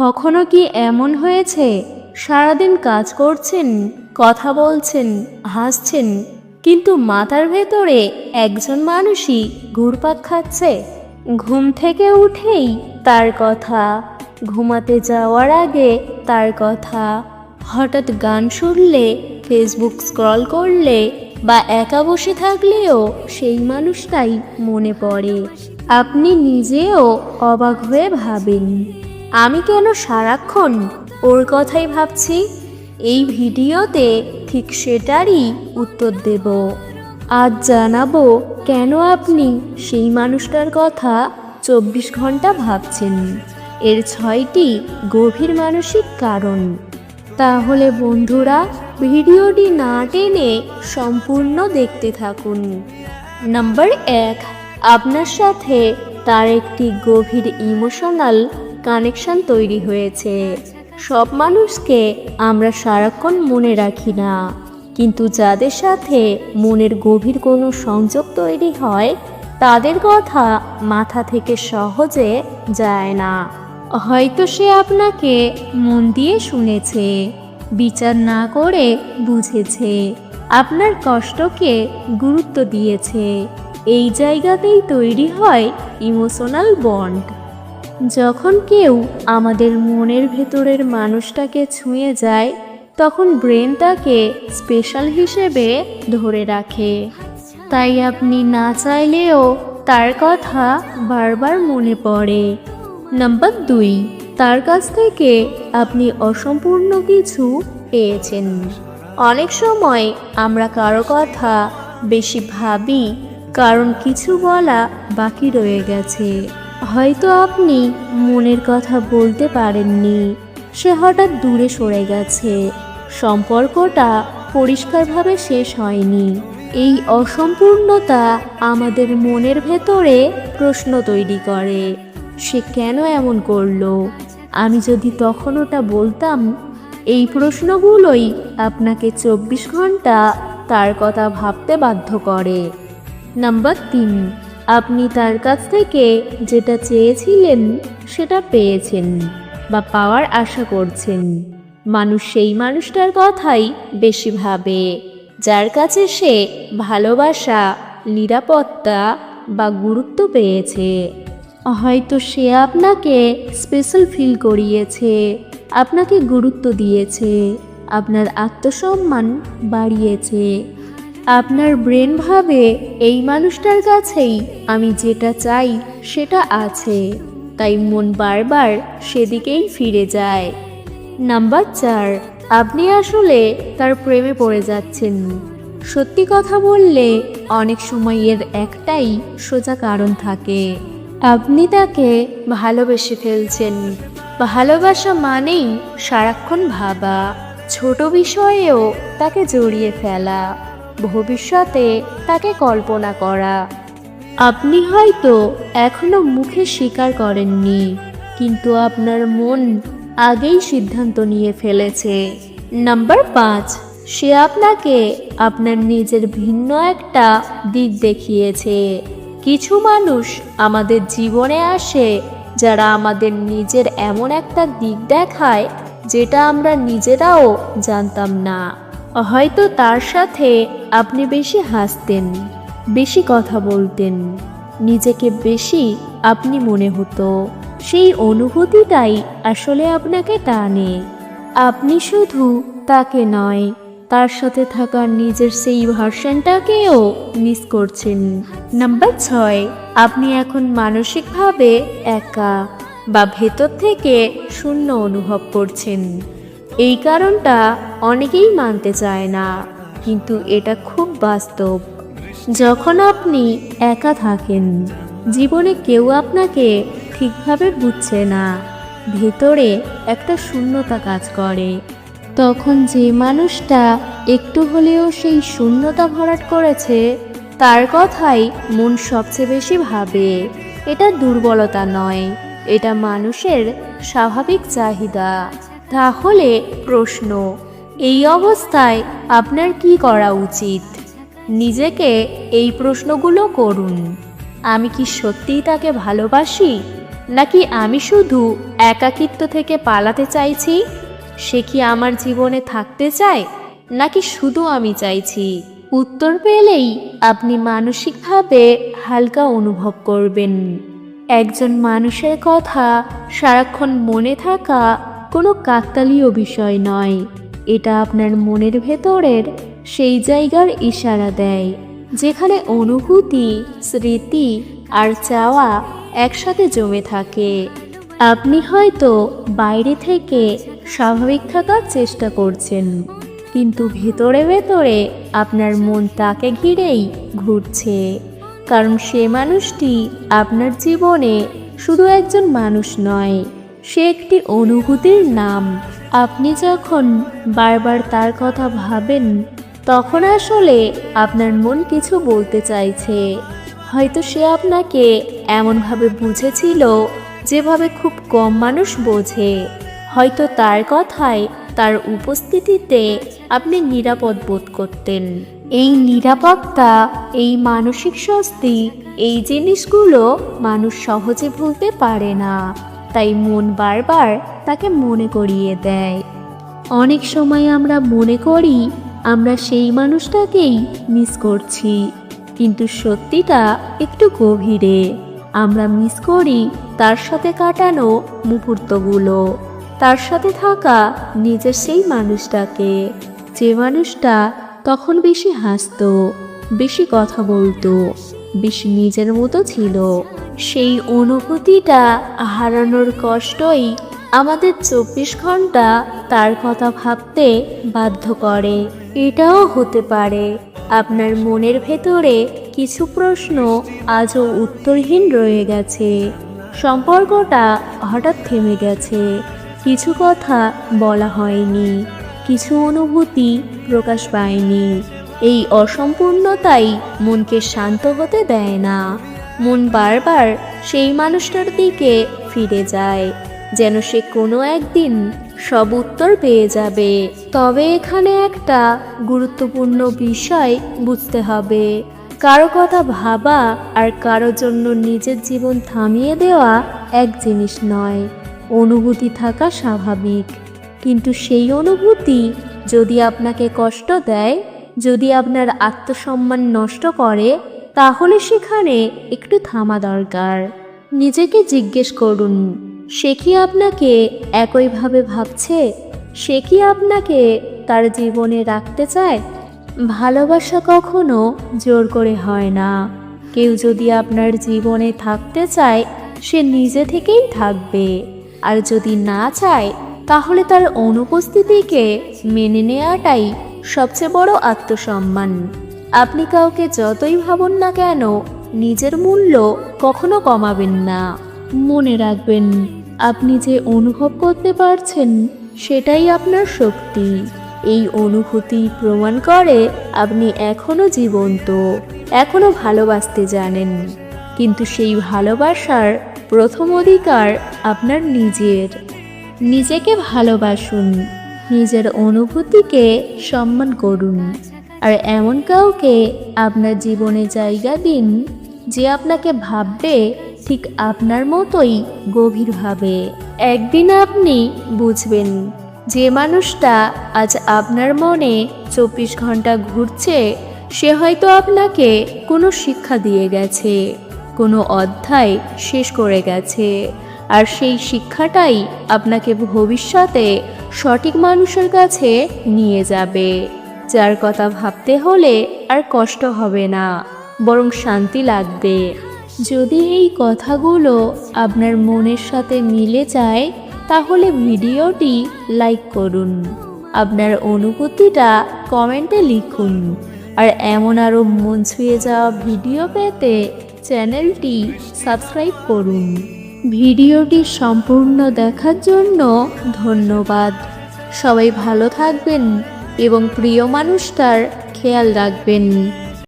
কখনো কি এমন হয়েছে? সারাদিন কাজ করছেন, কথা বলছেন, হাসছেন, কিন্তু মাথার ভেতরে একজন মানুষই ঘুরপাক খাচ্ছে? ঘুম থেকে উঠেই তার কথা, ঘুমাতে যাওয়ার আগে তার কথা, হঠাৎ গান শুনলে ফেসবুক স্ক্রল করলে বা একা বসে থাকলেও সেই মানুষটাই মনে পড়ে। আপনি নিজেও অবাক হয়ে ভাবেন। আমি কেন সারাক্ষণ ওর কথাই ভাবছি? এই ভিডিওতে ঠিক সেটারই উত্তর দেব। আজ জানাব কেন আপনি সেই মানুষটার কথা চব্বিশ ঘণ্টা ভাবছেন। এর ছয়টি গভীর মানসিক কারণ। তাহলে বন্ধুরা, ভিডিওটি না টেনে সম্পূর্ণ দেখতে থাকুন। নাম্বার এক, আপনার সাথে তার একটি গভীর ইমোশনাল কানেকশন তৈরি হয়েছে। সব মানুষকে আমরা সারাক্ষণ মনে রাখি না। কিন্তু যাদের সাথে মনের গভীর কোনো সংযোগ তৈরি হয়, তাদের কথা মাথা থেকে সহজে যায় না। হয়তো সে আপনাকে মন দিয়ে শুনেছে, বিচার না করে বুঝেছে, আপনার কষ্টকে গুরুত্ব দিয়েছে। এই জায়গাতেই তৈরি হয় ইমোশনাল বন্ড। যখন কেউ আমাদের মনের ভেতরের মানুষটাকে ছুঁয়ে যায়, তখন ব্রেন তাকে স্পেশাল হিসেবে ধরে রাখে। তাই আপনি না চাইলেও তার কথা বারবার মনে পড়ে। নাম্বার দুই, তার কাছ থেকে আপনি অসম্পূর্ণ কিছু পেয়েছেন। অনেক সময় আমরা কারও কথা বেশি ভাবি, কারণ কিছু বলা বাকি রয়ে গেছে। হয়তো আপনি মনের কথা বলতে পারেননি। সে হঠাৎ দূরে সরে গেছে। সম্পর্কটা পরিষ্কারভাবে শেষ হয়নি। এই অসম্পূর্ণতা আমাদের মনের ভেতরে প্রশ্ন তৈরি করে, সে কেন এমন করল? আমি যদি তখন ওটা বলতাম, এই প্রশ্নগুলোই আপনাকে চব্বিশ ঘণ্টা তার কথা ভাবতে বাধ্য করে। নাম্বার তিন আপনি তার কাছ থেকে যেটা চেয়েছিলেন, সেটা পেয়েছেন বা পাওয়ার আশা করছেন। মানুষ সেই মানুষটার কথাই বেশি ভাবে, যার কাছে সে ভালোবাসা, নিরাপত্তা বা গুরুত্ব পেয়েছে। হয়তো সে আপনাকে স্পেশাল ফিল করিয়েছে, আপনাকে গুরুত্ব দিয়েছে, আপনার আত্মসম্মান বাড়িয়েছে। আপনার ব্রেন ভাবে এই মানুষটার কাছেই আমি যেটা চাই সেটা আছে। তাই মন বারবার সেদিকেই ফিরে যায়। নাম্বার চার, আপনি আসলে তার প্রেমে পড়ে যাচ্ছেন। সত্যি কথা বললে অনেক সময় এর একটাই সোজা কারণ থাকে। আপনি তাকে ভালোবেসে ফেলছেন। ভালোবাসা মানেই সারাক্ষণ ভাবা। ছোট বিষয়েও তাকে জড়িয়ে ফেলা। ভবিষ্যতে তাকে কল্পনা করা। আপনি হয়তো এখনও মুখে স্বীকার করেননি, কিন্তু আপনার মন আগেই সিদ্ধান্ত নিয়ে ফেলেছে। নাম্বার পাঁচ, সে আপনাকে আপনার নিজের ভিন্ন একটা দিক দেখিয়েছে। কিছু মানুষ আমাদের জীবনে আসে যারা আমাদের নিজের এমন একটা দিক দেখায় যেটা আমরা নিজেরাও জানতাম না। হয়তো তার সাথে আপনি বেশি হাসতেন, বেশি কথা বলতেন, নিজেকে বেশি আপনি মনে হতো। সেই অনুভূতিটাই আসলে আপনাকে টানে। আপনি শুধু তাকে নয়, তার সাথে থাকা নিজের সেই ভার্সনটাকেও মিস করছেন। নাম্বার ছয়, আপনি এখন মানসিকভাবে একা বা ভেতর থেকে শূন্য অনুভব করছেন। এই কারণটা অনেকেই মানতে চায় না, কিন্তু এটা খুব বাস্তব। যখন আপনি একা থাকেন, জীবনে কেউ আপনাকে ঠিকভাবে বুঝছে না, ভেতরে একটা শূন্যতা কাজ করে। তখন যে মানুষটা একটু হলেও সেই শূন্যতা ভরাট করেছে, তার কথাই মন সবচেয়ে বেশি ভাবে। এটা দুর্বলতা নয়, এটা মানুষের স্বাভাবিক চাহিদা। তাহলে প্রশ্ন, এই অবস্থায় আপনার কি করা উচিত? নিজেকে এই প্রশ্নগুলো করুন। আমি কি সত্যিই তাকে ভালোবাসি? নাকি আমি শুধু একাকিত্ব থেকে পালাতে চাইছি? সে কি আমার জীবনে থাকতে চায়? নাকি শুধু আমি চাইছি? উত্তর পেলেই আপনি মানসিকভাবে হালকা অনুভব করবেন। একজন মানুষের কথা সারাক্ষণ মনে থাকা কোনো কাকতালীয় বিষয় নয়। এটা আপনার মনের ভেতরের সেই জায়গার ইশারা দেয়, যেখানে অনুভূতি, স্মৃতি আর চাওয়া একসাথে জমে থাকে। আপনি হয়তো বাইরে থেকে স্বাভাবিক থাকার চেষ্টা করছেন, কিন্তু ভেতরে ভেতরে আপনার মন তাকে ঘিরেই ঘুরছে, কারণ সে মানুষটি আপনার জীবনে শুধু একজন মানুষ নয় সে একটি অনুভূতির নাম। আপনি যখন বারবার তার কথা ভাবেন, তখন আসলে আপনার মন কিছু বলতে চাইছে। হয়তো সে আপনাকে এমনভাবে বুঝেছিল, যেভাবে খুব কম মানুষ বোঝে। হয়তো তার কথায় তার উপস্থিতিতে আপনি নিরাপদ বোধ করতেন। এই নিরাপত্তা, এই মানসিক স্বস্তি, এই জিনিসগুলো মানুষ সহজে ভুলতে পারে না। তাই মন বারবার তাকে মনে করিয়ে দেয়। অনেক সময় আমরা মনে করি আমরা সেই মানুষটাকেই মিস করছি, কিন্তু সত্যিটা একটু গভীরে। আমরা মিস করি তার সাথে কাটানো মুহূর্তগুলো, তার সাথে থাকা নিজের সেই মানুষটাকে। যে মানুষটা তখন বেশি হাসতো, বেশি কথা বলতো, বেশি নিজের মতো ছিল। সেই অনুভূতিটা হারানোর কষ্টই আমাদের চব্বিশ ঘণ্টা তার কথা ভাবতে বাধ্য করে। এটাও হতে পারে। আপনার মনের ভেতরে কিছু প্রশ্ন আজও উত্তরহীন রয়ে গেছে। সম্পর্কটা হঠাৎ থেমে গেছে। কিছু কথা বলা হয়নি। কিছু অনুভূতি প্রকাশ পায়নি। এই অসম্পূর্ণতাই মনকে শান্ত হতে দেয় না। মন বারবার সেই মানুষটার দিকে ফিরে যায়। যেন সে কোনো একদিন সব উত্তর পেয়ে যাবে। তবে এখানে একটা গুরুত্বপূর্ণ বিষয় বুঝতে হবে। কারও কথা ভাবা আর কারও জন্য নিজের জীবন থামিয়ে দেওয়া এক জিনিস নয়। অনুভূতি থাকা স্বাভাবিক। কিন্তু সেই অনুভূতি যদি আপনাকে কষ্ট দেয়, যদি আপনার আত্মসম্মান নষ্ট করে তাহলে সেখানে একটু থামা দরকার। নিজেকে জিজ্ঞেস করুন, সে কি আপনাকে একইভাবে ভাবছে? সে কি আপনাকে তার জীবনে রাখতে চায়? ভালোবাসা কখনো জোর করে হয় না। কেউ যদি আপনার জীবনে থাকতে চায়, সে নিজে থেকেই থাকবে। আর যদি না চায়, তাহলে তার অনুপস্থিতিকে মেনে নেওয়াটাই সবচেয়ে বড় আত্মসম্মান। আপনি কাউকে যতই ভাবুন না কেন, নিজের মূল্য কখনো কমাবেন না। মনে রাখবেন, আপনি যে অনুভব করতে পারছেন, সেটাই আপনার শক্তি। এই অনুভূতি প্রমাণ করে আপনি এখনও জীবন্ত, এখনও ভালোবাসতে জানেন। কিন্তু সেই ভালোবাসার প্রথম অধিকার আপনার নিজের। নিজেকে ভালোবাসুন, নিজের অনুভূতিকে সম্মান করুন। আর এমন কাউকে আপনার জীবনে জায়গা দিন যে আপনাকে ভাববে ঠিক আপনার মতোই গভীরভাবে। একদিন আপনি বুঝবেন, যে মানুষটা আজ আপনার মনে চব্বিশ ঘণ্টা ঘুরছে, সে হয়তো আপনাকে কোনো শিক্ষা দিয়ে গেছে, কোনো অধ্যায় শেষ করে গেছে, আর সেই শিক্ষাটাই আপনাকে ভবিষ্যতে সঠিক মানুষের কাছে নিয়ে যাবে। যার কথা ভাবতে হলে আর কষ্ট হবে না, বরং শান্তি লাগবে। যদি এই কথাগুলো আপনার মনের সাথে মিলে যায়, তাহলে ভিডিওটি লাইক করুন। আপনার অনুভূতিটা কমেন্টে লিখুন। আর এমন আরও মন ছুঁয়ে যাওয়া ভিডিও পেতে চ্যানেলটি সাবস্ক্রাইব করুন। ভিডিওটি সম্পূর্ণ দেখার জন্য ধন্যবাদ। সবাই ভালো থাকবেন। এবং প্রিয় মানুষটার খেয়াল রাখবেন।